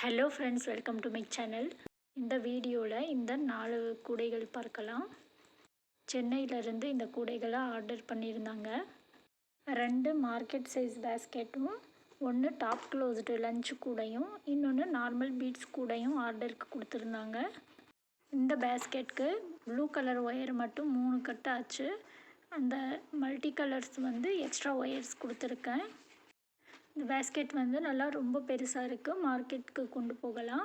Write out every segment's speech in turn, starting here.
Hello friends welcome to my channel இந்த வீடியோவில் இந்த நாலு கூடைகள் பார்க்கலாம். சென்னையிலேருந்து இந்த கூடைகளை ஆர்டர் பண்ணியிருந்தாங்க. ரெண்டு மார்க்கெட் சைஸ் பேஸ்கெட்டும் ஒன்று டாப் க்ளோஸ்டு லஞ்ச் கூடையும் இன்னொன்று நார்மல் பீட்ஸ் கூடையும் ஆர்டருக்கு கொடுத்துருந்தாங்க. இந்த பேஸ்கெட்க்கு ப்ளூ கலர் ஒயர் மட்டும் மூணு கட்டு ஆச்சு. அந்த மல்டி கலர்ஸ் வந்து எக்ஸ்ட்ரா ஒயர்ஸ் கொடுத்துருக்கேன். இந்த பேஸ்கெட் வந்து நல்லா ரொம்ப பெருசாக இருக்குது மார்க்கெட்டுக்கு கொண்டு போகலாம்.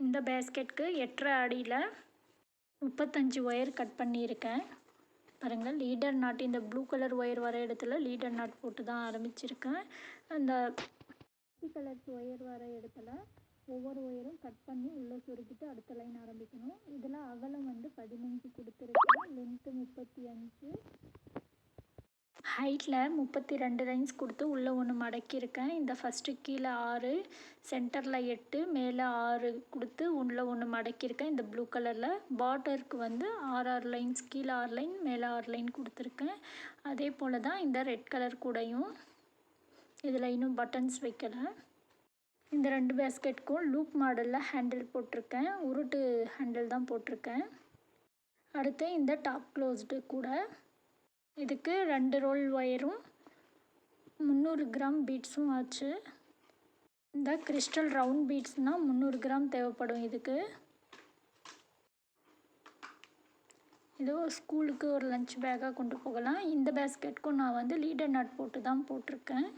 இந்த பேஸ்கெட்டுக்கு எட்டரை அடியில் முப்பத்தஞ்சு ஒயர் கட் பண்ணியிருக்கேன். பாருங்கள் லீடர் நாட் இந்த ப்ளூ கலர் ஒயர் வர இடத்துல லீடர் நாட் போட்டு தான் ஆரம்பிச்சிருக்கேன். அந்த கலர் ஒயர் வர இடத்துல ஒவ்வொரு ஒயரும் கட் பண்ணி உள்ளே சுருக்கிட்டு அடுத்த லைன் ஆரம்பிக்கணும். இதில் அகலம் வந்து பதினஞ்சு கொடுத்துருக்கேன். லென்த்து முப்பத்தி அஞ்சு. ஹைட்டில் முப்பத்தி ரெண்டு லைன்ஸ் கொடுத்து உள்ளே ஒன்று மடக்கியிருக்கேன். இந்த ஃபஸ்ட்டு கீழே ஆறு சென்டரில் எட்டு மேலே ஆறு கொடுத்து உள்ளே ஒன்று மடக்கியிருக்கேன். இந்த ப்ளூ கலரில் பார்டருக்கு வந்து ஆறு ஆறு லைன்ஸ் கீழே ஆறு லைன் மேலே ஆறு லைன் கொடுத்துருக்கேன். அதே போல் தான் இந்த ரெட் கலர் கூடையும் இதில் இன்னும் பட்டன்ஸ் வைக்கலை இந்த ரெண்டு பேஸ்கெட்டுக்கும் லூப் மாடலில் ஹேண்டில் போட்டிருக்கேன். உருட்டு ஹேண்டில் தான் போட்டிருக்கேன். அடுத்து இந்த டாப் க்ளோஸ்டு கூட இதுக்கு ரெண்டு ரோல் ஒயரும் முந்நூறு கிராம் பீட்ஸும் ஆச்சு. இந்த கிறிஸ்டல் ரவுண்ட் பீட்ஸ்னால் முந்நூறு கிராம் தேவைப்படும் இதுக்கு. ஏதோ ஸ்கூலுக்கு ஒரு லஞ்ச் பேக்காக கொண்டு போகலாம். இந்த பேஸ்கெட்க்கும் நான் வந்து லீடர் நட் போட்டு தான் போட்டிருக்கேன்.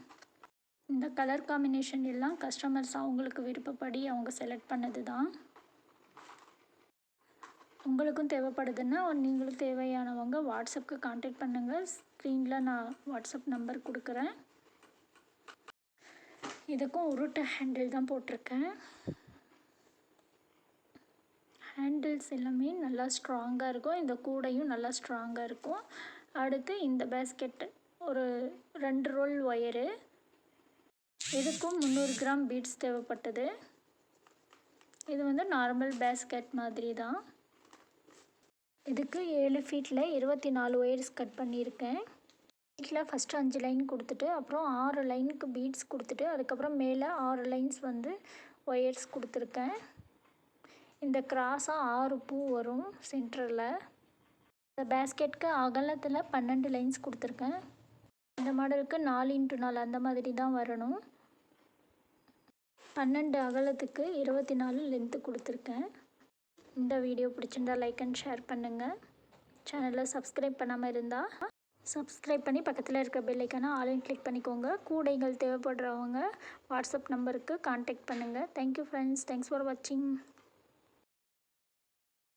இந்த கலர் காம்பினேஷன் எல்லாம் கஸ்டமர்ஸ் அவங்களுக்கு விருப்பப்படி அவங்க செலக்ட் பண்ணது தான். உங்களுக்கும் தேவைப்படுதுன்னா நீங்களும் தேவையானவங்க வாட்ஸ்அப்புக்கு காண்டாக்ட் பண்ணுங்கள் ஸ்க்ரீனில் நான் வாட்ஸ்அப் நம்பர் கொடுக்குறேன். இதுக்கும் உருட்டு ஹேண்டில் தான் போட்டிருக்கேன். ஹேண்டில்ஸ் எல்லாமே நல்லா ஸ்ட்ராங்காக இருக்கும். இந்த கூடையும் நல்லா ஸ்ட்ராங்காக இருக்கும். அடுத்து இந்த பேஸ்கெட்டு ஒரு ரெண்டு ரோல் ஒயரு இதுக்கும் முந்நூறு கிராம் பீட்ஸ் தேவைப்பட்டது. இது வந்து நார்மல் பேஸ்கெட் மாதிரி தான் இதுக்கு ஏழு ஃபீட்டில் இருபத்தி நாலு ஒயர்ஸ் கட் பண்ணியிருக்கேன். ஃபீட்டில் ஃபஸ்ட்டு அஞ்சு லைன் கொடுத்துட்டு அப்புறம் ஆறு லைனுக்கு பீட்ஸ் கொடுத்துட்டு அதுக்கப்புறம் மேலே ஆறு லைன்ஸ் வந்து ஒயர்ஸ் கொடுத்துருக்கேன். இந்த கிராஸாக ஆறு பூ வரும் சென்டரில் இந்த பேஸ்கெட்க்கு அகலத்தில் பன்னெண்டு லைன்ஸ் கொடுத்துருக்கேன். இந்த மாடலுக்கு நாலு இன்ட்டு நாலு அந்த மாதிரி தான் வரணும். பன்னெண்டு அகலத்துக்கு இருபத்தி நாலு லென்த்து கொடுத்துருக்கேன். இந்த வீடியோ பிடிச்சிருந்தா லைக் அண்ட் ஷேர் பண்ணுங்கள் சேனலை சப்ஸ்கிரைப் பண்ணாமல் இருந்தால் சப்ஸ்கிரைப் பண்ணி பக்கத்தில் இருக்க பெல்லைக்கான ஆலையும் கிளிக் பண்ணிக்கோங்க. கூடைகள் தேவைப்படுறவங்க வாட்ஸ்அப் நம்பருக்கு கான்டாக்ட் பண்ணுங்கள் தேங்க்யூ ஃப்ரெண்ட்ஸ் தேங்க்ஸ் ஃபார் வாட்சிங்